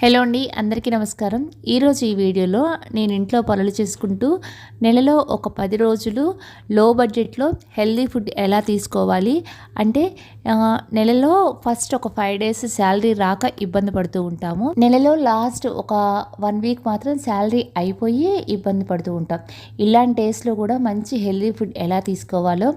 Hello అండి అందరికీ నమస్కారం. ఈరోజు ఈ వీడియోలో నేను ఇంట్లో పనులు చేసుకుంటూ నెలలో ఒక పది రోజులు లో బడ్జెట్లో హెల్దీ ఫుడ్ ఎలా తీసుకోవాలి అంటే నెలలో ఫస్ట్ ఒక ఫైవ్ డేస్ శాలరీ రాక ఇబ్బంది పడుతూ ఉంటాము. నెలలో లాస్ట్ ఒక వన్ వీక్ మాత్రం శాలరీ అయిపోయి ఇబ్బంది పడుతూ ఉంటాం. ఇలాంటి డేస్లో కూడా మంచి హెల్దీ ఫుడ్ ఎలా తీసుకోవాలో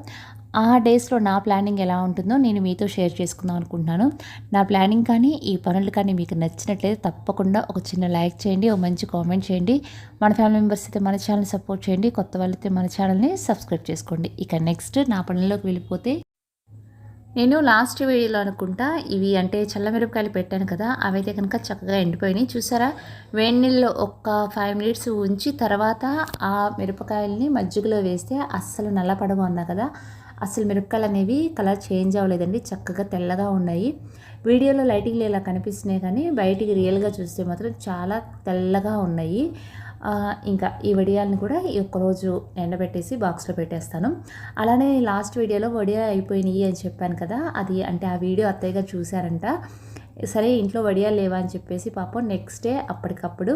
ఆ డేస్లో నా ప్లానింగ్ ఎలా ఉంటుందో నేను మీతో షేర్ చేసుకుందాం అనుకుంటున్నాను. నా ప్లానింగ్ కానీ ఈ పనులు కానీ మీకు నచ్చినట్లయితే తప్పకుండా ఒక చిన్న లైక్ చేయండి ఒక మంచి కామెంట్ చేయండి. మన ఫ్యామిలీ మెంబర్స్ అయితే మన ఛానల్ సపోర్ట్ చేయండి. కొత్త వాళ్ళైతే మన ఛానల్ని సబ్స్క్రైబ్ చేసుకోండి. ఇక నెక్స్ట్ నా పనుల్లోకి వెళ్ళిపోతే నేను లాస్ట్ వీడియోలో అనుకుంటా ఇవి అంటే చల్లమిరపకాయలు పెట్టాను కదా అవైతే కనుక చక్కగా ఎండిపోయినాయి. చూసారా? వేడి నీళ్ళలో ఒక్క ఫైవ్ మినిట్స్ ఉంచి తర్వాత ఆ మిరపకాయల్ని మజ్జిగలో వేస్తే అస్సలు నల్లపడము అన్నా కదా అసలు మిరపకాయలు అనేవి కలర్ చేంజ్ అవ్వలేదండి చక్కగా తెల్లగా ఉన్నాయి. వీడియోలో లైటింగ్లు ఇలా కనిపిస్తున్నాయి కానీ బయటికి రియల్గా చూస్తే మాత్రం చాలా తెల్లగా ఉన్నాయి. ఇంకా ఈ వడియాలను కూడా ఈ ఒక్కరోజు ఎండబెట్టేసి బాక్స్లో పెట్టేస్తాను. అలానే లాస్ట్ వీడియోలో వడియా అయిపోయినాయి అని చెప్పాను కదా అది అంటే ఆ వీడియో అత్తయ్య గారు చూశారంట. సరే ఇంట్లో వడియాలు లేవా అని చెప్పేసి పాపం నెక్స్ట్ డే అప్పటికప్పుడు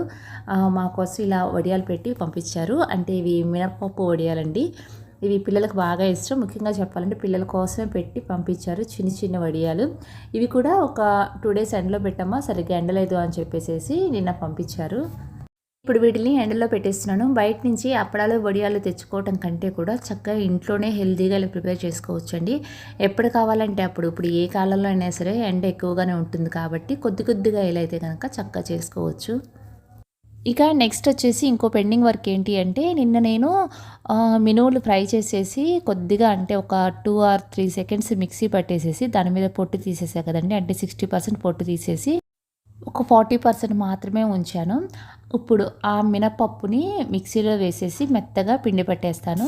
మా కోసం ఇలా వడియాలు పెట్టి పంపించారు. అంటే ఇవి మినపప్పు వడియాలండి. ఇవి పిల్లలకు బాగా ఇష్టం. ముఖ్యంగా చెప్పాలంటే పిల్లల కోసమే పెట్టి పంపించారు చిన్న చిన్న వడియాలు. ఇవి కూడా ఒక టూ డేస్ ఎండలో పెట్టమ్మా సరిగ్గా ఎండలేదు అని చెప్పేసి నిన్న పంపించారు. ఇప్పుడు వీటిని ఎండలో పెట్టేస్తున్నాను. బయట నుంచి అప్పడాలు వడియాలు తెచ్చుకోవటం కంటే కూడా చక్కగా ఇంట్లోనే హెల్తీగా ప్రిపేర్ చేసుకోవచ్చండి. ఎప్పుడు కావాలంటే అప్పుడు ఇప్పుడు ఏ కాలంలో అయినా సరే ఎండ ఎక్కువగానే ఉంటుంది కాబట్టి కొద్ది కొద్దిగా ఇలా అయితే కనుక చక్కగా చేసుకోవచ్చు. ఇక నెక్స్ట్ వచ్చేసి ఇంకో పెండింగ్ వర్క్ ఏంటి అంటే నిన్న నేను మినువులు ఫ్రై చేసేసి కొద్దిగా అంటే ఒక two or three seconds mixie పట్టేసేసి దాని మీద పొట్టు తీసేసా కదండి. అంటే సిక్స్టీ పర్సెంట్ పొట్టు తీసేసి ఒక ఫార్టీ పర్సెంట్ మాత్రమే ఉంచాను. ఇప్పుడు ఆ మినపప్పుని మిక్సీలో వేసేసి మెత్తగా పిండి పట్టేస్తాను.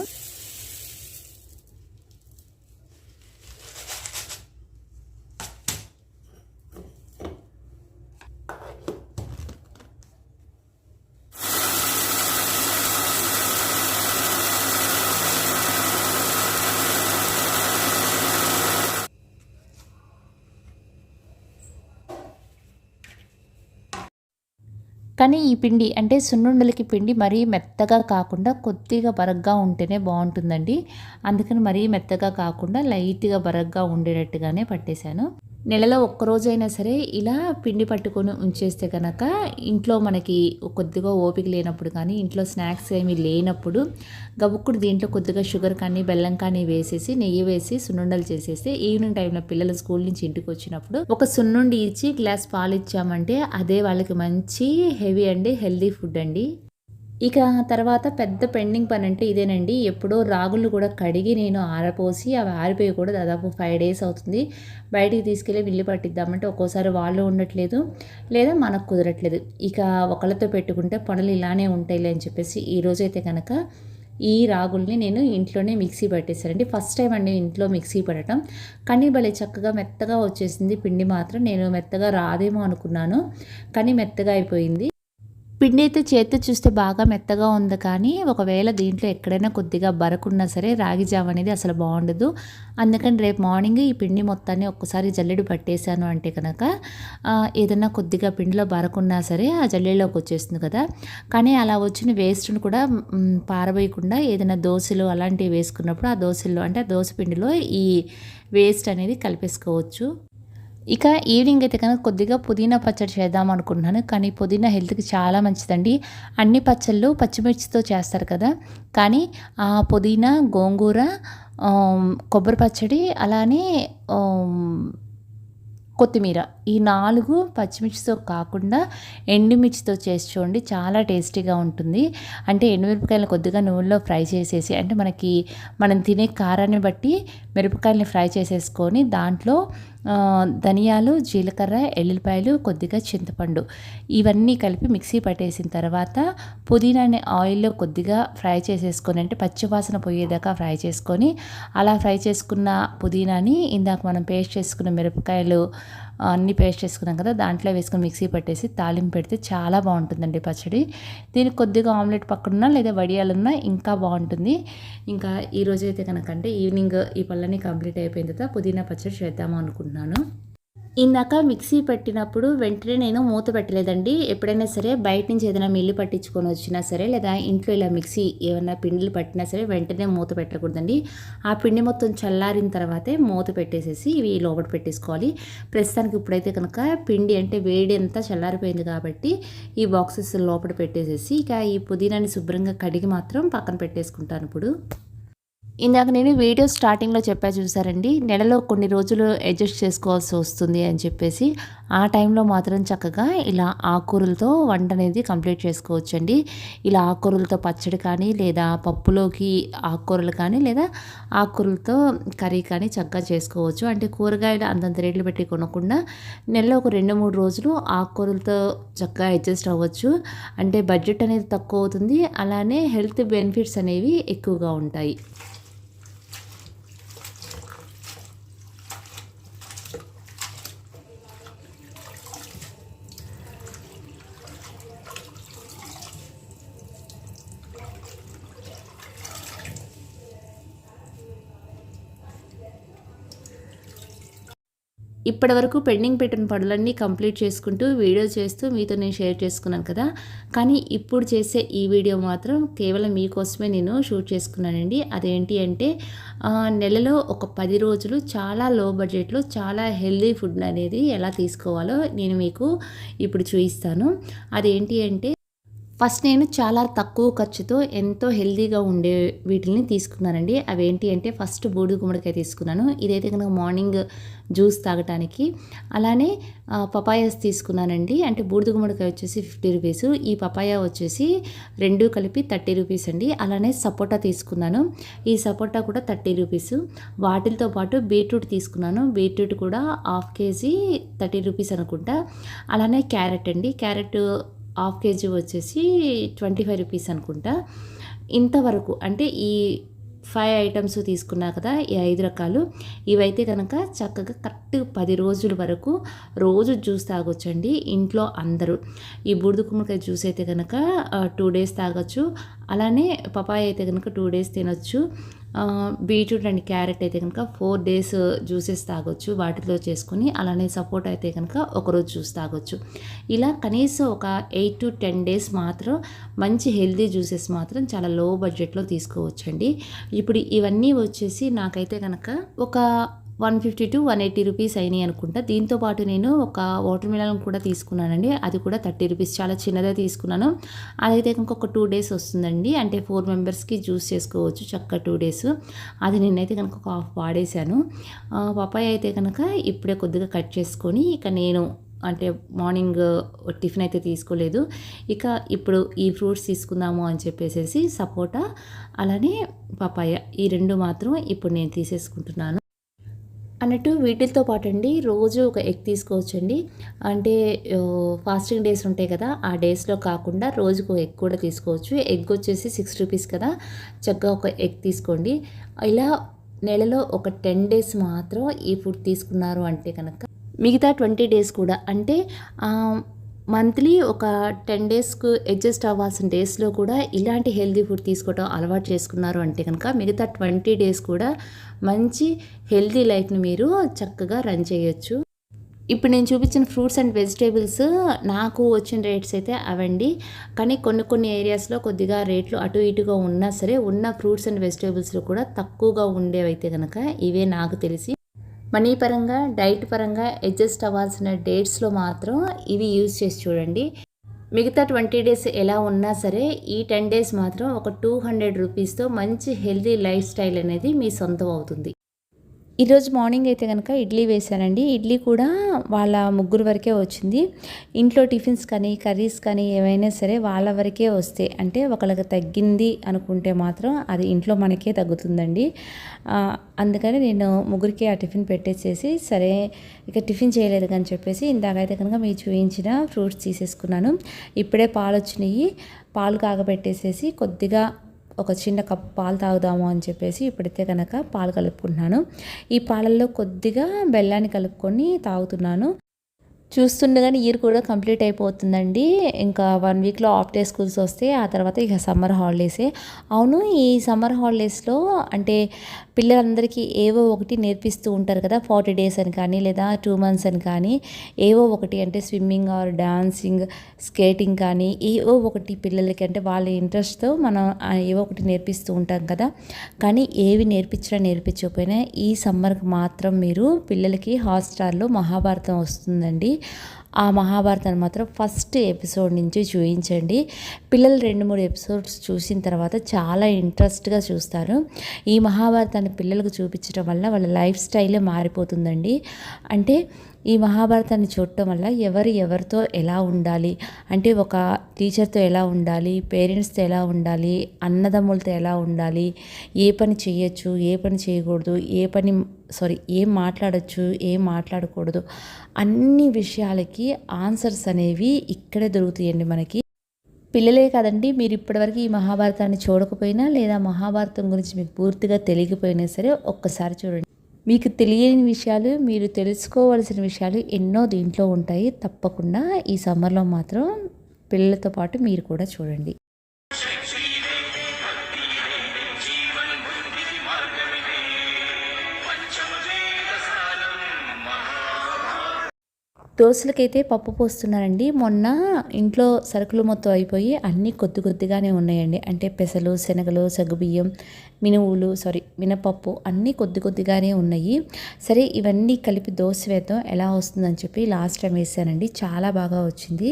కానీ ఈ పిండి అంటే సున్నుండలకి పిండి మరీ మెత్తగా కాకుండా కొద్దిగా బరగ్గా ఉంటేనే బాగుంటుందండి. అందుకని మరీ మెత్తగా కాకుండా లైట్గా బరగ్గా ఉండేటట్టుగానే పట్టేశాను. నెలలో ఒక్కరోజైనా సరే ఇలా పిండి పట్టుకొని ఉంచేస్తే కనుక ఇంట్లో మనకి కొద్దిగా ఓపిక లేనప్పుడు కానీ ఇంట్లో స్నాక్స్ ఏమీ లేనప్పుడు గబుక్కుడు దీంట్లో కొద్దిగా షుగర్ కానీ బెల్లం కానీ వేసేసి నెయ్యి వేసి సున్నుండలు చేసేస్తే ఈవినింగ్ టైంలో పిల్లలు స్కూల్ నుంచి ఇంటికి వచ్చినప్పుడు ఒక సున్నుండి ఇచ్చి గ్లాస్ పాలు ఇచ్చామంటే అదే వాళ్ళకి మంచి హెవీ అండి హెల్దీ ఫుడ్ అండి. ఇక తర్వాత పెద్ద పెండింగ్ పని అంటే ఇదేనండి. ఎప్పుడో రాగులు కూడా కడిగి నేను ఆరపోసి అవి ఆరిపోయి కూడా దాదాపు ఫైవ్ డేస్ అవుతుంది. బయటికి తీసుకెళ్ళి విల్లు పట్టిద్దామంటే ఒక్కోసారి వాళ్ళు ఉండట్లేదు లేదా మనకు కుదరట్లేదు. ఇక ఒకళ్ళతో పెట్టుకుంటే పనులు ఇలానే ఉంటాయిలే అని చెప్పేసి ఈ రోజైతే కనుక ఈ రాగుల్ని నేను ఇంట్లోనే మిక్సీ పట్టేశానండి. ఫస్ట్ టైం అండి ఇంట్లో మిక్సీ పడటం. కానీ భలే చక్కగా మెత్తగా వచ్చేసింది. పిండి మాత్రం నేను మెత్తగా రాదేమో అనుకున్నాను. కానీ మెత్తగా అయిపోయింది. పిండి అయితే చేతితో చూస్తే బాగా మెత్తగా ఉంది కానీ ఒకవేళ దీంట్లో ఎక్కడైనా కొద్దిగా బరకున్నా సరే రాగి జామ్ అనేది అసలు బాగుండదు. అందుకని రేపు మార్నింగ్ ఈ పిండి మొత్తాన్ని ఒక్కసారి జల్లెడు పట్టేశాను అంటే కనుక ఏదైనా కొద్దిగా పిండిలో బరకున్నా సరే ఆ జల్లెడలోకి వచ్చేస్తుంది కదా. కానీ అలా వచ్చిన వేస్ట్ను కూడా పారబోయకుండా ఏదైనా దోశలు అలాంటివి వేసుకున్నప్పుడు ఆ దోశల్లో అంటే ఆ దోశ పిండిలో ఈ వేస్ట్ అనేది కలిపేసుకోవచ్చు. ఇక ఈవినింగ్ అయితే కనుక కొద్దిగా పుదీనా పచ్చడి చేద్దాం అనుకుంటున్నాను. కానీ పుదీనా హెల్త్కి చాలా మంచిదండి. అన్ని పచ్చళ్ళు పచ్చిమిర్చితో చేస్తారు కదా. కానీ ఆ పుదీనా గోంగూర కొబ్బరి పచ్చడి అలానే కొత్తిమీర ఈ నాలుగు పచ్చిమిర్చితో కాకుండా ఎండుమిర్చితో చేసి చూడండి. చాలా టేస్టీగా ఉంటుంది. అంటే ఎండుమిరపకాయలు కొద్దిగా నూనెలో ఫ్రై చేసేసి అంటే మనకి మనం తినే కారాన్ని బట్టి మిరపకాయలని ఫ్రై చేసేసుకొని దాంట్లో ధనియాలు జీలకర్ర ఎల్లుల్లిపాయలు కొద్దిగా చింతపండు. ఇవన్నీ కలిపి మిక్సీ పట్టేసిన తర్వాత పుదీనాని ఆయిల్లో కొద్దిగా ఫ్రై చేసేసుకొని అంటే పచ్చివాసన పోయేదాకా ఫ్రై చేసుకొని అలా ఫ్రై చేసుకున్న పుదీనాని ఇందాక మనం పేస్ట్ చేసుకున్న మిరపకాయలు అన్ని పేస్ట్ చేసుకున్నాం కదా దాంట్లో వేసుకుని మిక్సీ పట్టేసి తాలింపు పెడితే చాలా బాగుంటుందండి పచ్చడి. దీనికి కొద్దిగా ఆమ్లెట్ పక్కనున్నా లేదా వడియాలున్నా ఇంకా బాగుంటుంది. ఇంకా ఈరోజైతే రోజు కనుక అంటే ఈవినింగ్ ఈ పళ్ళని కంప్లీట్ అయిపోయిన తర్వాత పుదీనా పచ్చడి చేద్దాము అనుకుంటున్నాను. ఇందాక మిక్సీ పెట్టినప్పుడు వెంటనే నేను మూత పెట్టలేదండి. ఎప్పుడైనా సరే బయట నుంచి ఏదైనా మిల్లు పట్టించుకొని వచ్చినా సరే లేదా ఇంట్లో ఇలా మిక్సీ ఏమైనా పిండిలు పట్టినా సరే వెంటనే మూత పెట్టకూడదండి. ఆ పిండి మొత్తం చల్లారిన తర్వాతే మూత పెట్టేసేసి ఇవి లోపల పెట్టేసుకోవాలి. ప్రస్తుతానికి ఇప్పుడైతే కనుక పిండి అంటే వేడి అంతా చల్లారిపోయింది కాబట్టి ఈ బాక్సెస్ లోపల పెట్టేసేసి ఇక ఈ పుదీనాని శుభ్రంగా కడిగి మాత్రం పక్కన పెట్టేసుకుంటాను ఇప్పుడు. ఇందాక నేను వీడియో స్టార్టింగ్లో చెప్పా చూసారండి నెలలో కొన్ని రోజులు అడ్జస్ట్ చేసుకోవాల్సి వస్తుంది అని చెప్పేసి ఆ టైంలో మాత్రం చక్కగా ఇలా ఆకుకూరలతో వంట అనేది కంప్లీట్ చేసుకోవచ్చండి. ఇలా ఆకుకూరలతో పచ్చడి కానీ లేదా పప్పులోకి ఆకుకూరలు కానీ లేదా ఆకుకూరలతో కర్రీ కానీ చక్కగా చేసుకోవచ్చు. అంటే కూరగాయలు అంతంత రేట్లు పెట్టి కొనకుండా నెలలో ఒక రెండు మూడు రోజులు ఆకుకూరలతో చక్కగా అడ్జస్ట్ అవ్వచ్చు. అంటే బడ్జెట్ అనేది తక్కువ అవుతుంది అలానే హెల్త్ బెనిఫిట్స్ అనేవి ఎక్కువగా ఉంటాయి. ఇప్పటి వరకు పెండింగ్ పెట్టిన పనులన్నీ కంప్లీట్ చేసుకుంటూ వీడియో చేస్తూ మీతో నేను షేర్ చేసుకున్నాను కదా. కానీ ఇప్పుడు చేసే ఈ వీడియో మాత్రం కేవలం మీకోసమే నేను షూట్ చేసుకున్నానండి. అదేంటి అంటే నెలలో ఒక పది రోజులు చాలా లో బడ్జెట్లో చాలా హెల్దీ ఫుడ్ అనేది ఎలా తీసుకోవాలో నేను మీకు ఇప్పుడు చూపిస్తాను. అదేంటి అంటే ఫస్ట్ నేను చాలా తక్కువ ఖర్చుతో ఎంతో హెల్దీగా ఉండే వీటిని తీసుకున్నానండి. అవేంటి అంటే ఫస్ట్ బూడిద గుమ్మడికాయ తీసుకున్నాను. ఇదైతే కనుక మార్నింగ్ జ్యూస్ తాగటానికి. అలానే పపాయాస్ తీసుకున్నానండి. అంటే బూడిద గుమ్మడికాయ వచ్చేసి ఫిఫ్టీ రూపీస్. ఈ పపాయా వచ్చేసి రెండు కలిపి థర్టీ రూపీస్ అండి. అలానే సపోటా తీసుకున్నాను. ఈ సపోటా కూడా థర్టీ రూపీస్. వాటితో పాటు బీట్రూట్ తీసుకున్నాను. బీట్రూట్ కూడా హాఫ్ కేజీ థర్టీ రూపీస్ అనుకుంటా. అలానే క్యారెట్ అండి. క్యారెట్ హాఫ్ కేజీ వచ్చేసి ట్వంటీ ఫైవ్ రూపీస్ అనుకుంటా. ఇంతవరకు అంటే ఈ ఫైవ్ ఐటమ్స్ తీసుకున్నా కదా ఈ ఐదు రకాలు ఇవైతే కనుక చక్కగా కరెక్ట్ పది రోజుల వరకు రోజు జ్యూస్ తాగొచ్చండి ఇంట్లో అందరూ. ఈ బూడిద కుమ్మకాయ జ్యూస్ అయితే కనుక టూ డేస్ తాగొచ్చు. అలానే పపాయ అయితే కనుక టూ డేస్ తినొచ్చు. బీట్రూట్ అండ్ క్యారెట్ అయితే కనుక ఫోర్ డేస్ జ్యూసెస్ తాగొచ్చు. వాటిలో చేసుకొని అలానే సపోర్ట్ అయితే కనుక ఒకరోజు జ్యూస్ తాగొచ్చు. ఇలా కనీసం ఒక ఎయిట్ టు టెన్ డేస్ మాత్రం మంచి హెల్దీ జ్యూసెస్ మాత్రం చాలా లో బడ్జెట్లో తీసుకోవచ్చండి. ఇప్పుడు ఇవన్నీ వచ్చేసి నాకైతే కనుక ఒక one fifty to one eighty rupees అయినాయి అనుకుంటా. దీంతో పాటు నేను ఒక వాటర్ మిలన్ కూడా తీసుకున్నానండి. అది కూడా థర్టీ రూపీస్. చాలా చిన్నదే తీసుకున్నాను. అదైతే ఇంకొక టూ డేస్ వస్తుందండి. అంటే ఫోర్ మెంబర్స్కి జ్యూస్ చేసుకోవచ్చు. చక్క టూ డేస్. అది నేనైతే కనుక ఒక హాఫ్ వాడేశాను. పపాయ అయితే కనుక ఇప్పుడే కొద్దిగా కట్ చేసుకొని ఇక నేను అంటే మార్నింగ్ టిఫిన్ అయితే తీసుకోలేదు. ఇక ఇప్పుడు ఈ ఫ్రూట్స్ తీసుకుందాము అని చెప్పేసి సపోటా అలానే పపాయ ఈ రెండు మాత్రం ఇప్పుడు నేను తీసేసుకుంటున్నాను. అన్నట్టు వీటితో పాటు అండి రోజు ఒక ఎగ్ తీసుకోవచ్చండి. అంటే ఫాస్టింగ్ డేస్ ఉంటాయి కదా ఆ డేస్లో కాకుండా రోజుకు ఎగ్ కూడా తీసుకోవచ్చు. ఎగ్ వచ్చేసి సిక్స్ రూపీస్ కదా చక్కగా ఒక ఎగ్ తీసుకోండి. ఇలా నెలలో ఒక టెన్ డేస్ మాత్రం ఈ ఫుడ్ తీసుకున్నారు అంటే కనుక మిగతా ట్వంటీ డేస్ కూడా. అంటే మంత్లీ ఒక టెన్ డేస్కు అడ్జస్ట్ అవ్వాల్సిన డేస్లో కూడా ఇలాంటి హెల్దీ ఫుడ్ తీసుకోవడం అలవాటు చేసుకున్నారు అంటే కనుక మిగతా ట్వంటీ డేస్ కూడా మంచి హెల్దీ లైఫ్ని మీరు చక్కగా రన్ చేయొచ్చు. ఇప్పుడు నేను చూపించిన ఫ్రూట్స్ అండ్ వెజిటేబుల్స్ నాకు వచ్చిన రేట్స్ అయితే అవండి. కానీ కొన్ని కొన్ని ఏరియాస్లో కొద్దిగా రేట్లు అటు ఇటుగా ఉన్నా సరే ఉన్న ఫ్రూట్స్ అండ్ వెజిటేబుల్స్లో కూడా తక్కువగా ఉండేవైతే కనుక ఇవే నాకు తెలిసి మనీ పరంగా డైట్ పరంగా అడ్జస్ట్ అవ్వాల్సిన డేట్స్లో మాత్రం ఇవి యూజ్ చేసి చూడండి. మిగతా ట్వంటీ డేస్ ఎలా ఉన్నా సరే ఈ టెన్ డేస్ మాత్రం ఒక టూ హండ్రెడ్ రూపీస్తో మంచి హెల్దీ లైఫ్ స్టైల్ అనేది మీ సొంతం అవుతుంది. ఈరోజు మార్నింగ్ అయితే కనుక ఇడ్లీ వేశానండి. ఇడ్లీ కూడా వాళ్ళ ముగ్గురు వరకే వచ్చింది. ఇంట్లో టిఫిన్స్ కానీ కర్రీస్ కానీ ఏవైనా సరే వాళ్ళ వరకే వస్తాయి అంటే ఒకళ్ళకి తగ్గింది అనుకుంటే మాత్రం అది ఇంట్లో మనకే తగ్గుతుందండి. అందుకని నేను ముగ్గురికి ఆ టిఫిన్ పెట్టేసేసి సరే ఇక టిఫిన్ చేయలేదు కానీ చెప్పేసి ఇందాకైతే కనుక మీరు చూపించిన ఫ్రూట్స్ తీసేసుకున్నాను. ఇప్పుడే పాలు వచ్చినాయి పాలు కాగబెట్టేసేసి కొద్దిగా ఒక చిన్న కప్ పాలు తాగుదాము అని చెప్పేసి ఇప్పుడైతే కనుక పాలు కలుపుకుంటున్నాను. ఈ పాలల్లో కొద్దిగా బెల్లాన్ని కలుపుకొని తాగుతున్నాను. చూస్తుండగానే ఇయర్ కూడా కంప్లీట్ అయిపోతుందండి. ఇంకా వన్ వీక్లో ఆఫ్ డే స్కూల్స్ వస్తే ఆ తర్వాత ఇక సమ్మర్ హాలిడేసే అవును ఈ సమ్మర్ హాలిడేస్లో అంటే పిల్లలందరికీ ఏవో ఒకటి నేర్పిస్తూ ఉంటారు కదా ఫార్టీ డేస్ అని కానీ లేదా టూ మంత్స్ అని కానీ ఏవో ఒకటి అంటే స్విమ్మింగ్ ఆర్ డాన్సింగ్ స్కేటింగ్ కానీ ఏవో ఒకటి పిల్లలకి అంటే వాళ్ళ ఇంట్రెస్ట్తో మనం ఏవో ఒకటి నేర్పిస్తూ ఉంటాం కదా. కానీ ఏవి నేర్పించినా నేర్పించకపోయినా ఈ సమ్మర్కి మాత్రం మీరు పిల్లలకి హాట్స్టార్లో మహాభారతం వస్తుందండి. ఆ మహాభారతాన్ని మాత్రం ఫస్ట్ ఎపిసోడ్ నుంచి చూపించండి పిల్లలు రెండు మూడు ఎపిసోడ్స్ చూసిన తర్వాత చాలా ఇంట్రెస్ట్గా చూస్తారు. ఈ మహాభారతాన్ని పిల్లలకు చూపించడం వల్ల వాళ్ళ లైఫ్ స్టైలే మారిపోతుందండి. అంటే ఈ మహాభారతాన్ని చూడటం వల్ల ఎవరు ఎవరితో ఎలా ఉండాలి? అంటే ఒక టీచర్తో ఎలా ఉండాలి? పేరెంట్స్తో ఎలా ఉండాలి? అన్నదమ్ములతో ఎలా ఉండాలి? ఏ పని చేయొచ్చు? ఏ పని చేయకూడదు? ఏ పని సారీ ఏం మాట్లాడచ్చు? ఏం మాట్లాడకూడదు? అన్ని విషయాలకి ఆన్సర్స్ అనేవి ఇక్కడే దొరుకుతాయండి మనకి. పిల్లలే కదండి మీరు ఇప్పటివరకు ఈ మహాభారతాన్ని చూడకపోయినా లేదా మహాభారతం గురించి మీకు పూర్తిగా తెలియకపోయినా సరే ఒక్కసారి చూడండి. మీకు తెలియని విషయాలు మీరు తెలుసుకోవాల్సిన విషయాలు ఎన్నో దీంట్లో ఉంటాయి. తప్పకుండా ఈ సమ్మర్లో మాత్రం పిల్లలతో పాటు మీరు కూడా చూడండి. దోశలకైతే పప్పు పోస్తున్నారండి. మొన్న ఇంట్లో సరుకులు మొత్తం అయిపోయి అన్నీ కొద్ది కొద్దిగానే ఉన్నాయండి. అంటే పెసలు శనగలు సగ్గుబియ్యం మినువులు సారీ మినపప్పు అన్నీ కొద్ది కొద్దిగానే ఉన్నాయి. సరే ఇవన్నీ కలిపి దోశ వేద్దాం. ఎలా వస్తుందని చెప్పి లాస్ట్ టైం వేసానండి. చాలా బాగా వచ్చింది.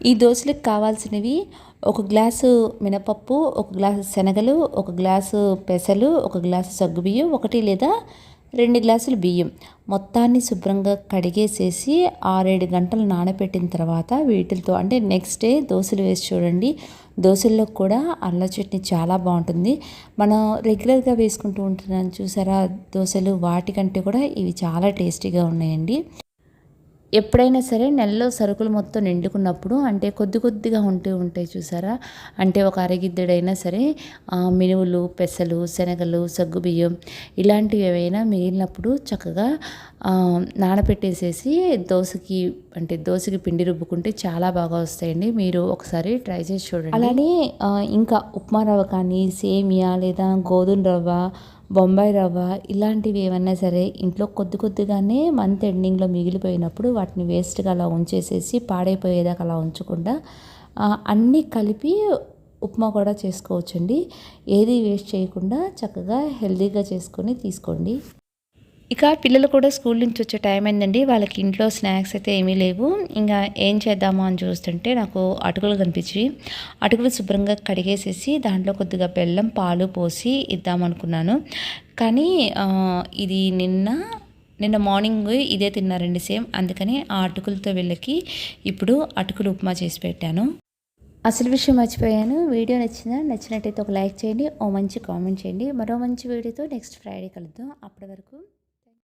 ఈ దోశలకు కావాల్సినవి ఒక గ్లాసు మినపప్పు ఒక గ్లాసు శనగలు ఒక గ్లాసు పెసలు ఒక గ్లాసు సగ్గుబియ్యం ఒకటి లేదా రెండు గ్లాసులు బియ్యం. మొత్తాన్ని శుభ్రంగా కడిగేసేసి ఆరేడు గంటలు నానబెట్టిన తర్వాత వీటితో అంటే నెక్స్ట్ డే దోశలు వేసి చూడండి. దోశల్లో కూడా అల్ల చట్నీ చాలా బాగుంటుంది. మనం రెగ్యులర్గా వేసుకుంటూ ఉంటున్నాను చూసారా దోశలు వాటికంటే కూడా ఇవి చాలా టేస్టీగా ఉన్నాయండి. ఎప్పుడైనా సరే నెలలో సరుకులు మొత్తం నిండుకున్నప్పుడు అంటే కొద్ది కొద్దిగా ఉంటూ ఉంటాయి చూసారా? అంటే ఒక అరగిద్దెడైనా సరే మినువులు పెసలు శనగలు సగ్గుబియ్యం ఇలాంటివి ఏవైనా మిగిలినప్పుడు చక్కగా నానబెట్టేసేసి దోశకి అంటే దోశకి పిండి రుబ్బుకుంటే చాలా బాగా వస్తాయండి. మీరు ఒకసారి ట్రై చేసి చూడండి. అలానే ఇంకా ఉప్మా రవ్వ కానీ సేమియా లేదా గోధుమ రవ్వ బొంబాయి రవ్వ ఇలాంటివి ఏమన్నా సరే ఇంట్లో కొద్ది కొద్దిగానే మంత్ ఎండింగ్లో మిగిలిపోయినప్పుడు వాటిని వేస్ట్గా అలా ఉంచేసేసి పాడైపోయేదాకా అలా ఉంచకుండా అన్నీ కలిపి ఉప్మా కూడా చేసుకోవచ్చండి. ఏది వేస్ట్ చేయకుండా చక్కగా హెల్తీగా చేసుకొని తీసుకోండి. ఇక పిల్లలు కూడా స్కూల్ నుంచి వచ్చే టైం అయిందండి. వాళ్ళకి ఇంట్లో స్నాక్స్ అయితే ఏమీ లేవు. ఇంకా ఏం చేద్దామా అని చూస్తుంటే నాకు అటుకులు కనిపించి అటుకులు శుభ్రంగా కడిగేసేసి దాంట్లో కొద్దిగా బెల్లం పాలు పోసి ఇద్దామనుకున్నాను కానీ ఇది నిన్న నిన్న మార్నింగ్ ఇదే తిన్నారండి సేమ్. అందుకని ఆ అటుకులతో వీళ్ళకి ఇప్పుడు అటుకులు ఉప్మా చేసి పెట్టాను. అసలు విషయం మర్చిపోయాను. వీడియో నచ్చిందా? నచ్చినట్టయితే ఒక లైక్ చేయండి. ఓ మంచి కామెంట్ చేయండి. మరో మంచి వీడియోతో నెక్స్ట్ ఫ్రైడే కలుద్దాం. అప్పటి వరకు